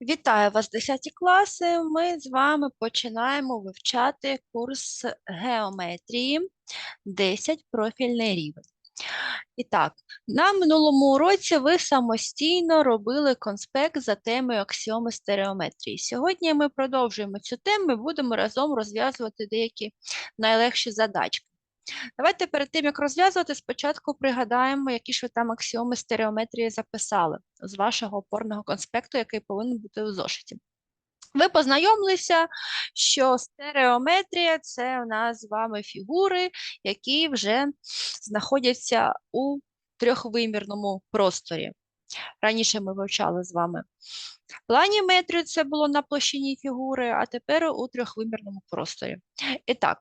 Вітаю вас, 10 класи. Ми з вами починаємо вивчати курс геометрії 10 профільний рівень. І так, на минулому уроці ви самостійно робили конспект за темою аксіоми стереометрії. Сьогодні ми продовжуємо цю тему і будемо разом розв'язувати деякі найлегші задачки. Давайте перед тим, як розв'язувати, спочатку пригадаємо, які ж ви там аксіоми стереометрії записали з вашого опорного конспекту, який повинен бути у зошиті. Ви познайомилися, що стереометрія це у нас з вами фігури, які вже знаходяться у трьохвимірному просторі. Раніше ми вивчали з вами планіметрію, це було на площині фігури, а тепер у трьохвимірному просторі. І так,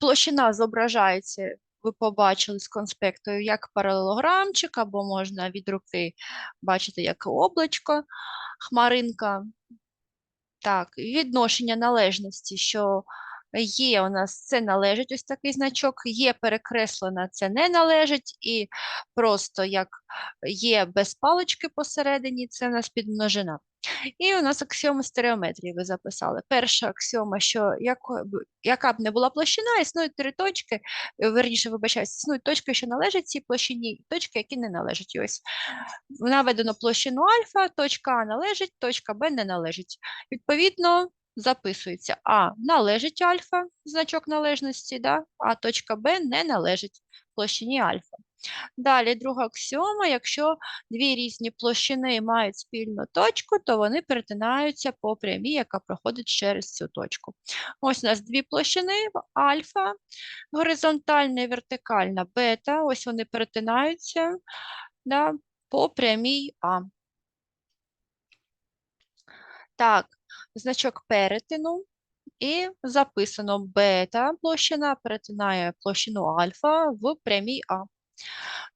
площина зображається, ви побачили з конспекту, як паралелограмчик, або можна від руки бачити як облачко, хмаринка. Так, відношення належності, що є у нас це належить ось такий значок, є перекреслена, це не належить, і просто як є без палички посередині, це у нас підмножина. І у нас аксіоми стереометрії ви записали. Перша аксіома, що як, яка б не була площина, існують три точки, е, верніше, вибачаюсь, існують точки, що належать цій площині, і точки, які не належать. Ось наведено площину альфа, точка А належить, точка Б не належить. Відповідно, записується А належить альфа, значок належності, да? а точка Б не належить площині альфа. Далі друга аксіома, якщо дві різні площини мають спільну точку, то вони перетинаються по прямій, яка проходить через цю точку. Ось у нас дві площини альфа, горизонтальна і вертикальна бета, ось вони перетинаються да, по прямій А. Так, значок перетину. І записано бета площина перетинає площину альфа в прямій А.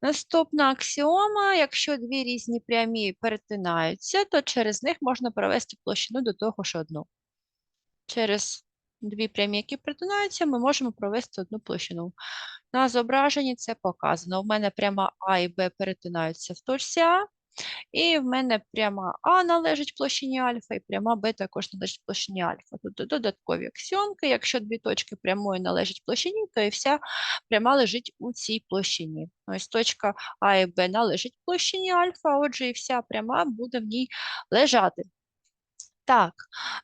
Наступна аксіома, якщо дві різні прямі перетинаються, то через них можна провести площину до того ж одну. Через дві прямі, які перетинаються, ми можемо провести одну площину. На зображенні це показано. У мене пряма А і Б перетинаються в точці А, і в мене пряма А належить площині альфа, і пряма Б також належить площині альфа. Тут додаткові аксіомки. Якщо дві точки прямої належать площині, то і вся пряма лежить у цій площині. Ось точка А і Б належить площині альфа, отже, і вся пряма буде в ній лежати. Так,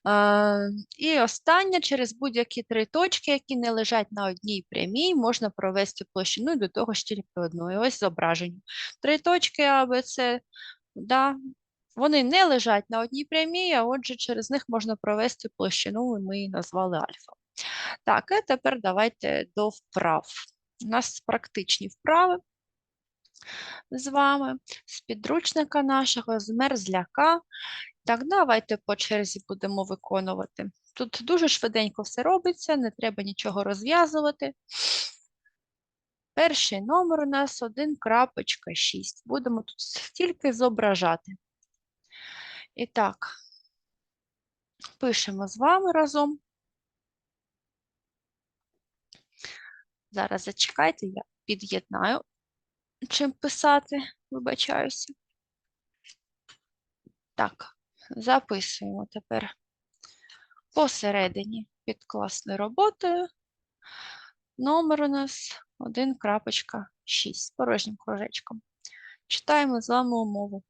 е, і останнє, через будь-які три точки, які не лежать на одній прямій, можна провести площину до того ж тільки одної. Ось зображення. Три точки А, Б, да, вони не лежать на одній прямій, а отже, через них можна провести площину, і ми її назвали альфа. Так, і тепер давайте до вправ. У нас практичні вправи з вами, з підручника нашого, з мерзляка. Так, давайте по черзі будемо виконувати. Тут дуже швиденько все робиться, не треба нічого розв'язувати. Перший номер у нас 1.6. Будемо тут тільки зображати. І так, пишемо з вами разом. Зараз зачекайте, я під'єднаю, чим писати, вибачаюся. Так, записуємо тепер посередині під класною роботою. Номер у нас 1.6 з порожнім кружечком. Читаємо з вами умову.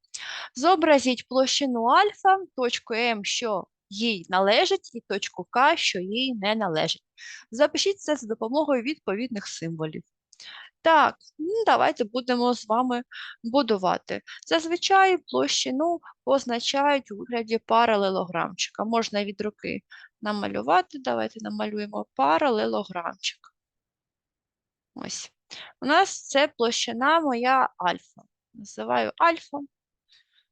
Зобразіть площину альфа, точку М, що їй належить, і точку К, що їй не належить. Запишіть це за допомогою відповідних символів. Так, ну, давайте будемо з вами будувати. Зазвичай площину позначають у вигляді паралелограмчика. Можна від руки намалювати. Давайте намалюємо паралелограмчик. Ось. У нас це площина моя альфа. Називаю альфа.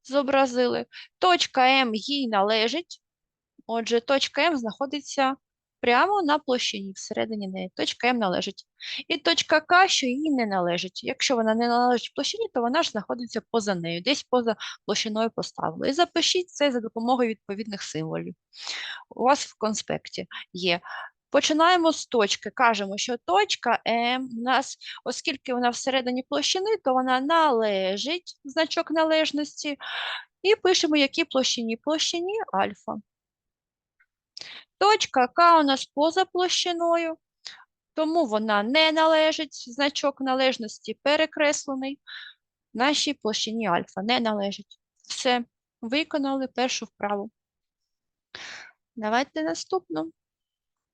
Зобразили. Точка М їй належить. Отже, точка М знаходиться прямо на площині, всередині неї. Точка М належить. І точка К, що їй не належить. Якщо вона не належить площині, то вона ж знаходиться поза нею, десь поза площиною поставили. І запишіть це за допомогою відповідних символів. У вас в конспекті є. Починаємо з точки. Кажемо, що точка М у нас, оскільки вона всередині площини, то вона належить значок належності. І пишемо, які площині. Площині альфа. Точка К у нас поза площиною, тому вона не належить, значок належності перекреслений. Нашій площині альфа не належить. Все, виконали першу вправу. Давайте наступну.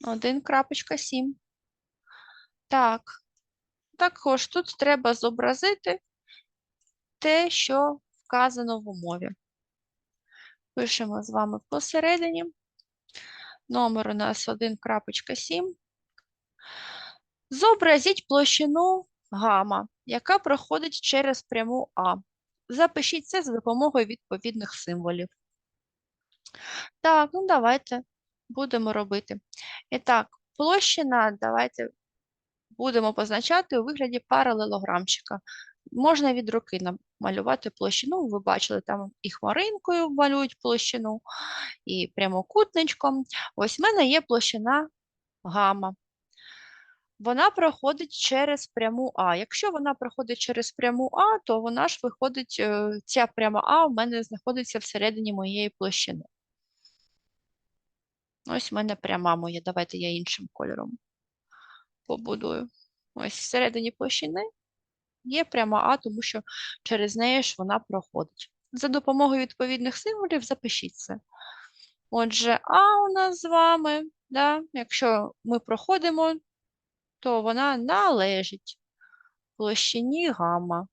1.7. Так, також тут треба зобразити те, що вказано в умові. Пишемо з вами посередині. Номер у нас 1.7. Зобразіть площину гама, яка проходить через пряму А. Запишіть це за допомогою відповідних символів. Так, ну давайте будемо робити. І так, площина, давайте будемо позначати у вигляді паралелограмчика. Можна від руки намалювати площину. Ви бачили, там і хмаринкою малюють площину, і прямокутничком. Ось в мене є площина гама. Вона проходить через пряму А. Якщо вона проходить через пряму А, то вона ж виходить, е, ця пряма А у мене знаходиться всередині моєї площини. Ось в мене пряма моя. Давайте я іншим кольором побудую. Ось всередині площини є пряма А, тому що через неї ж вона проходить. За допомогою відповідних символів запишіть це. Отже, А у нас з вами, да, якщо ми проходимо, то вона належить площині гамма.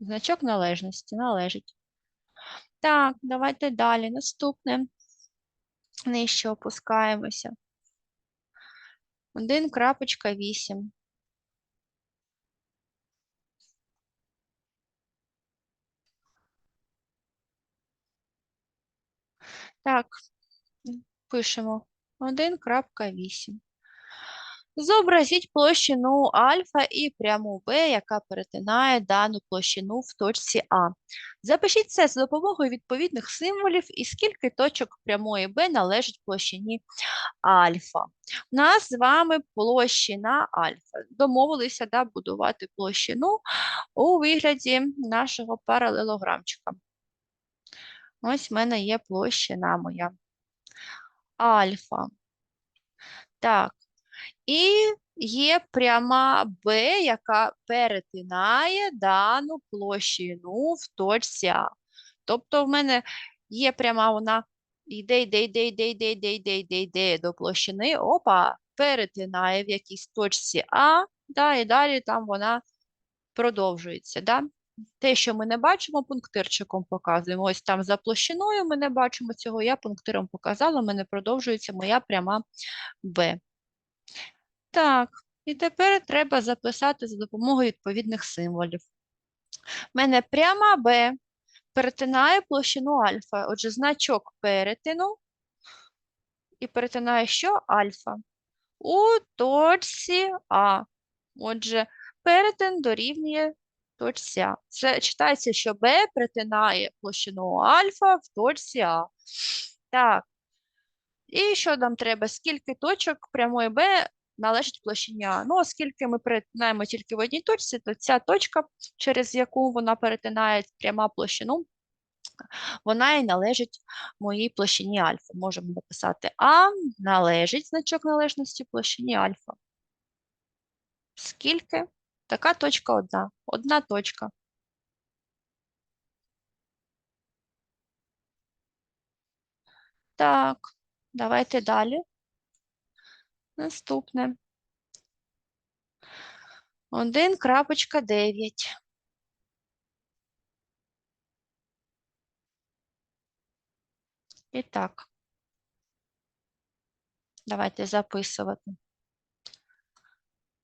Значок належності належить. Так, давайте далі. Наступне. Нижче опускаємося. 1.8. Так, пишемо 1.8. Зобразіть площину альфа і пряму Б, яка перетинає дану площину в точці А. Запишіть це за допомогою відповідних символів і скільки точок прямої Б належить площині альфа. У нас з вами площина альфа. Домовилися да, будувати площину у вигляді нашого паралелограмчика. Ось в мене є площина моя. Альфа. Так, і є пряма Б, яка перетинає дану площину в точці А. Тобто в мене є пряма, вона йде, йде, йде, йде, йде, йде, йде, йде, йде до площини, опа, перетинає в якійсь точці А, да, і далі там вона продовжується. Да? Те, що ми не бачимо, пунктирчиком показуємо. Ось там за площиною ми не бачимо цього, я пунктиром показала, в мене продовжується моя пряма Б. Так, і тепер треба записати за допомогою відповідних символів. У мене пряма Б перетинає площину альфа. Отже, значок перетину і перетинає що? Альфа. У точці А. Отже, перетин дорівнює точці А. Це читається, що Б перетинає площину альфа в точці А. Так. І що нам треба? Скільки точок прямої Б належить площині А. Ну, оскільки ми перетинаємо тільки в одній точці, то ця точка, через яку вона перетинає пряма площину, вона і належить моїй площині альфа. Можемо написати А належить значок належності площині альфа. Скільки? Така точка одна. Одна точка. Так, давайте далі. Наступне. 1.9. І так, давайте записувати.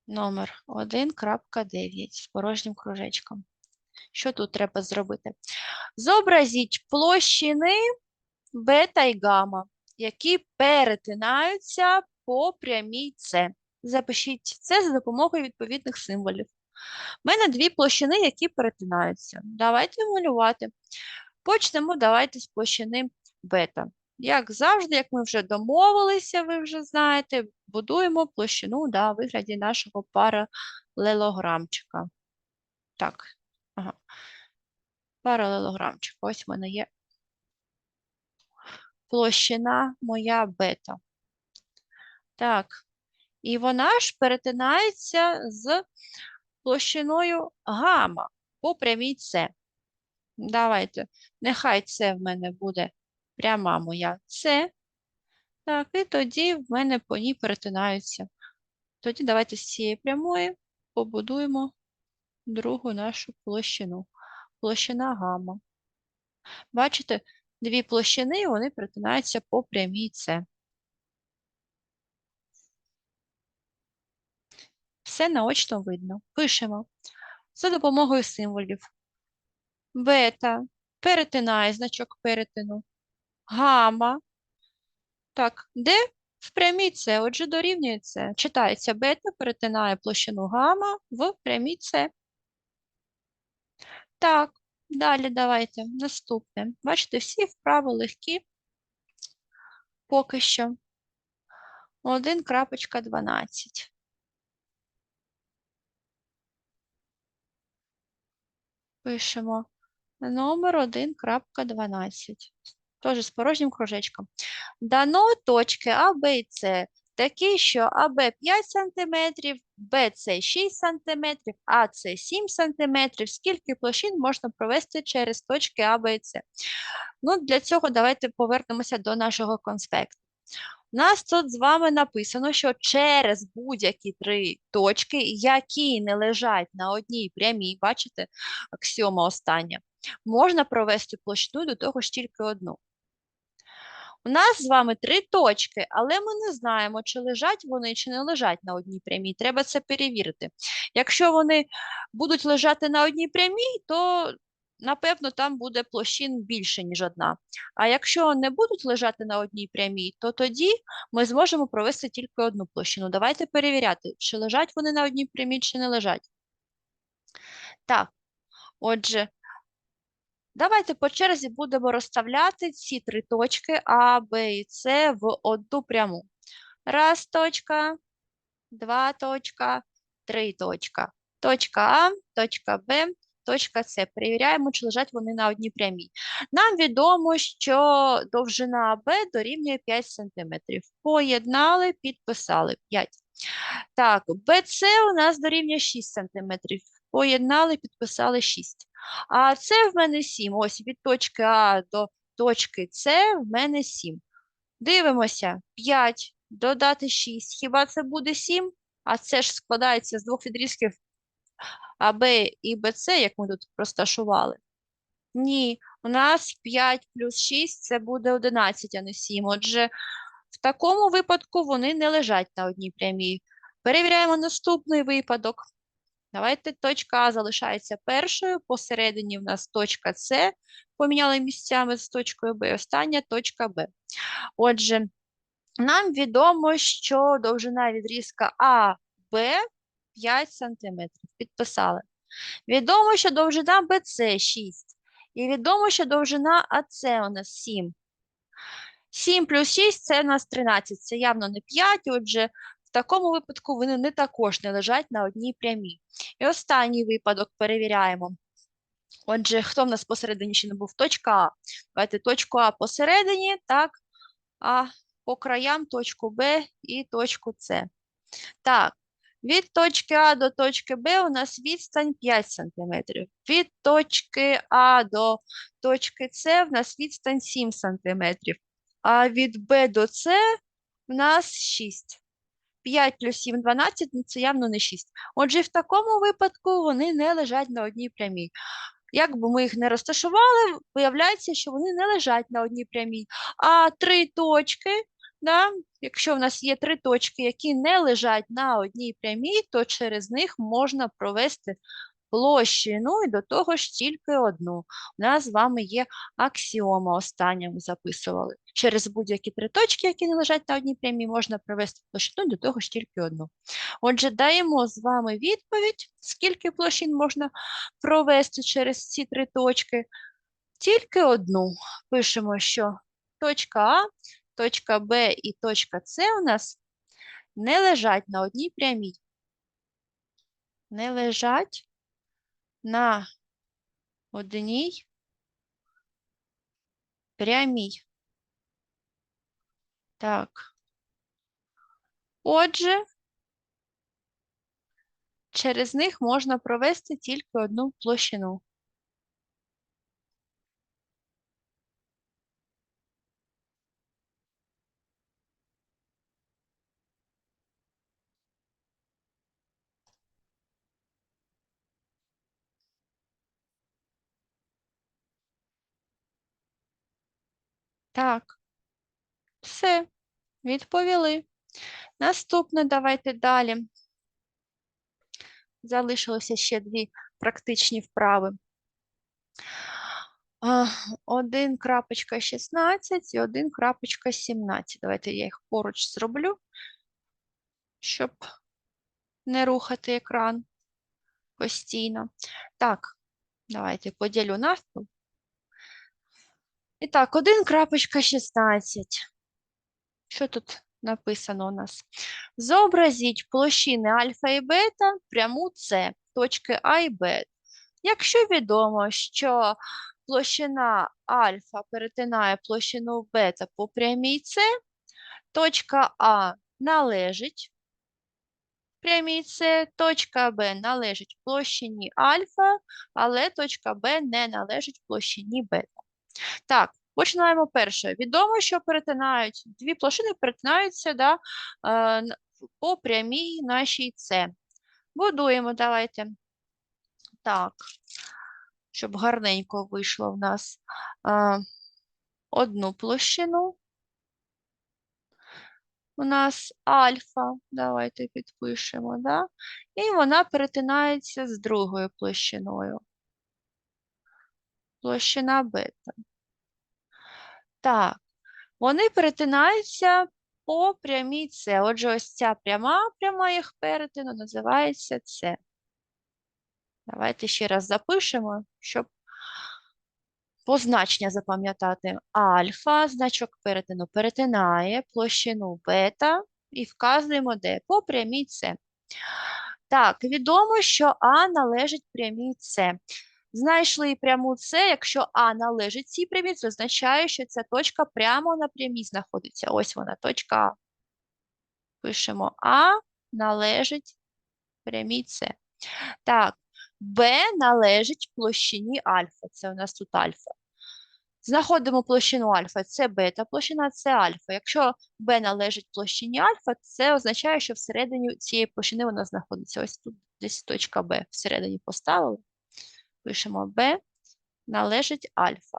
Номер 1.9 з порожнім кружечком. Що тут треба зробити? Зобразіть площини бета і гамма, які перетинаються по прямій С. Запишіть це за допомогою відповідних символів. У мене дві площини, які перетинаються. Давайте малювати. Почнемо давайте з площини бета. Як завжди, як ми вже домовилися, ви вже знаєте, будуємо площину да, в вигляді нашого паралелограмчика. Так, ага. паралелограмчик. Ось в мене є площина моя бета. Так, і вона ж перетинається з площиною гама по прямій С. Давайте, нехай це в мене буде пряма моя С. Так, і тоді в мене по ній перетинаються. Тоді давайте з цієї прямої побудуємо другу нашу площину. Площина гамма. Бачите, дві площини, вони перетинаються по прямій С. Все наочно видно. Пишемо за допомогою символів. Бета перетинає значок перетину. Гама. Так, де в прямій С? Отже, дорівнює С. Читається бета, перетинає площину гама в прямій С. Так, далі давайте. Наступне. Бачите, всі вправи легкі. Поки що. 1.12. Пишемо номер 1.12. Теж з порожнім кружечком. Дано точки А, Б і С такі, що АБ 5 см, БС 6 см, АС 7 см. Скільки площин можна провести через точки А, Б і С? Ну, для цього давайте повернемося до нашого конспекту. У нас тут з вами написано, що через будь-які три точки, які не лежать на одній прямій, бачите, аксіома остання, можна провести площину до того ж тільки одну. У нас з вами три точки, але ми не знаємо, чи лежать вони, чи не лежать на одній прямій. Треба це перевірити. Якщо вони будуть лежати на одній прямій, то, напевно, там буде площин більше, ніж одна. А якщо не будуть лежати на одній прямій, то тоді ми зможемо провести тільки одну площину. Давайте перевіряти, чи лежать вони на одній прямій, чи не лежать. Так, отже, Давайте по черзі будемо розставляти ці три точки А, Б і С в одну пряму. Раз точка, два точка, три точка. Точка А, точка Б, точка С. Перевіряємо, чи лежать вони на одній прямій. Нам відомо, що довжина АБ дорівнює 5 см. Поєднали, підписали 5. Так, БЦ у нас дорівнює 6 см. Поєднали, підписали 6. А це в мене 7. Ось від точки А до точки С в мене 7. Дивимося, 5 додати 6. Хіба це буде 7? А це ж складається з двох відрізків АБ і БЦ, як ми тут розташували. Ні, у нас 5 плюс 6 це буде 11, а не 7. Отже, в такому випадку вони не лежать на одній прямій. Перевіряємо наступний випадок. Давайте точка А залишається першою, посередині в нас точка С, поміняли місцями з точкою Б, остання точка Б. Отже, нам відомо, що довжина відрізка АБ 5 см. Підписали. Відомо, що довжина БЦ 6. І відомо, що довжина АЦ у нас 7. 7 плюс 6 це у нас 13. Це явно не 5, отже, такому випадку вони не також не лежать на одній прямій. І останній випадок перевіряємо. Отже, хто в нас посередині ще не був? Точка А. Давайте точку А посередині, так, а по краям точку Б і точку С. Так, від точки А до точки Б у нас відстань 5 см. Від точки А до точки С у нас відстань 7 см. А від Б до С у нас 6. 5 плюс 7 – 12, ну це явно не 6. Отже, в такому випадку вони не лежать на одній прямій. Як би ми їх не розташували, виявляється, що вони не лежать на одній прямій. А три точки, да, якщо в нас є три точки, які не лежать на одній прямій, то через них можна провести площі, ну і до того ж тільки одну. У нас з вами є аксіома, остання ми записували. Через будь-які три точки, які не лежать на одній прямій, можна провести площину, до того ж тільки одну. Отже, даємо з вами відповідь, скільки площин можна провести через ці три точки. Тільки одну. Пишемо, що точка А, точка Б і точка С у нас не лежать на одній прямій. Не лежать на одній прямій. Так. Отже, через них можна провести тільки одну площину. Так, все, відповіли. Наступне, давайте далі. Залишилося ще дві практичні вправи. 1.16 і 1.17. Давайте я їх поруч зроблю, щоб не рухати екран постійно. Так, давайте поділю навпіл. І так, 1.16. Що тут написано у нас? Зобразіть площини альфа і бета пряму С, точки А і Б. Якщо відомо, що площина альфа перетинає площину бета по прямій С, точка А належить прямій С, точка Б належить площині альфа, але точка Б не належить площині бета. Так, починаємо перше. Відомо, що перетинають дві площини перетинаються да, е, по прямій нашій С. Будуємо, давайте. Так, щоб гарненько вийшло в нас е, одну площину. У нас альфа, давайте підпишемо, да? і вона перетинається з другою площиною. Площина бета. Так, вони перетинаються по прямій С. Отже, ось ця пряма, пряма їх перетину називається С. Давайте ще раз запишемо, щоб позначення запам'ятати. Альфа, значок перетину перетинає площину бета і вказуємо де? По прямій С. Так, відомо, що А належить прямій С. Знайшли пряму С, якщо А належить цій прямій, це означає, що ця точка прямо на прямій знаходиться. Ось вона, точка А. Пишемо А належить прямій С. Так, Б належить площині альфа. Це у нас тут альфа. Знаходимо площину альфа, це бета, площина це альфа. Якщо Б належить площині альфа, це означає, що всередині цієї площини вона знаходиться. Ось тут десь точка Б всередині поставили. Пишемо Б належить альфа.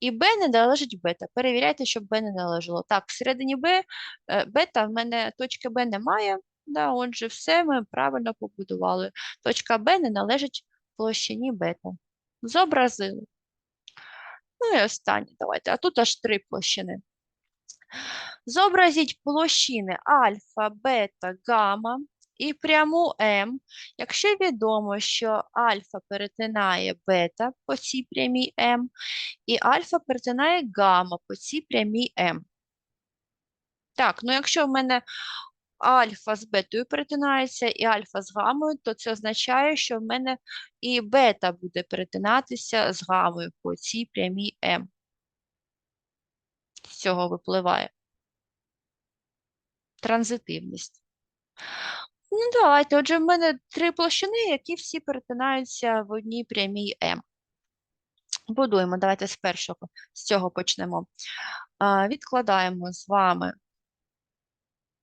І Б не належить бета. Перевіряйте, щоб Б не належало. Так, всередині Б е, бета в мене точки Б немає. Да, Отже, все ми правильно побудували. Точка Б не належить площині бета. Зобразили. Ну і останнє давайте. А тут аж три площини. Зобразіть площини альфа, бета, гамма і пряму М, якщо відомо, що альфа перетинає бета по цій прямій М, і альфа перетинає гамма по цій прямій М. Так, ну якщо в мене альфа з бетою перетинається і альфа з гамою, то це означає, що в мене і бета буде перетинатися з гамою по цій прямій М. З цього випливає транзитивність. Ну, давайте. Отже, в мене три площини, які всі перетинаються в одній прямій М. Будуємо. Давайте з першого, з цього почнемо. А, Відкладаємо з вами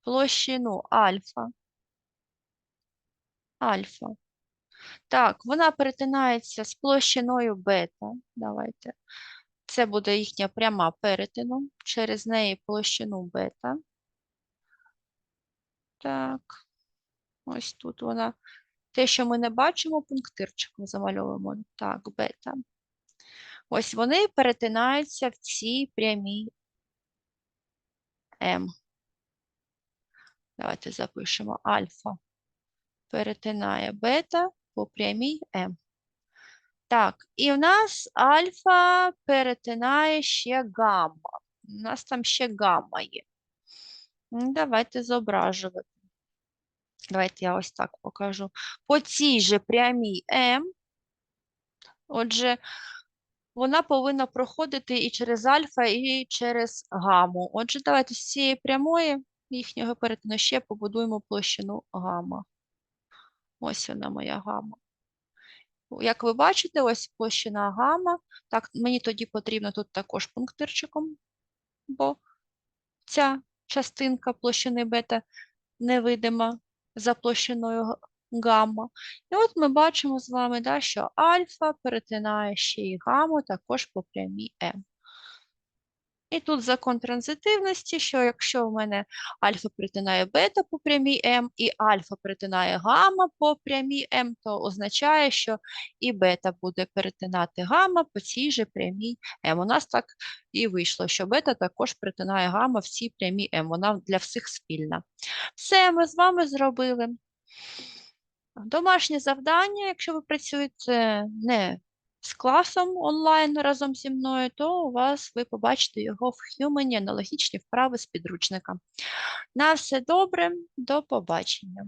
площину альфа. Альфа. Так, вона перетинається з площиною бета. Давайте. Це буде їхня пряма перетину. Через неї площину бета. Так. Ось тут вона. Те, що ми не бачимо, пунктирчиком замальовуємо. Так, бета. Ось вони перетинаються в цій прямій М. Давайте запишемо альфа. Перетинає бета по прямій М. Так, і в нас альфа перетинає ще гамма. У нас там ще гамма є. Давайте зображувати. Давайте я ось так покажу. По цій же прямій М. Отже, вона повинна проходити і через альфа, і через гаму. Отже, давайте з цієї прямої їхнього перетину ще побудуємо площину гамма. Ось вона моя гамма. Як ви бачите, ось площина гамма. Так, мені тоді потрібно тут також пунктирчиком, бо ця частинка площини бета невидима за площиною гамма. І от ми бачимо з вами, да, що альфа перетинає ще і гамму також по прямій М. І тут закон транзитивності, що якщо в мене альфа перетинає бета по прямій М і альфа перетинає гамма по прямій М, то означає, що і бета буде перетинати гамма по цій же прямій М. У нас так і вийшло, що бета також перетинає гамма в цій прямій М. Вона для всіх спільна. Все, ми з вами зробили. Домашнє завдання, якщо ви працюєте не з класом онлайн разом зі мною, то у вас ви побачите його в Human аналогічні вправи з підручника. На все добре, до побачення.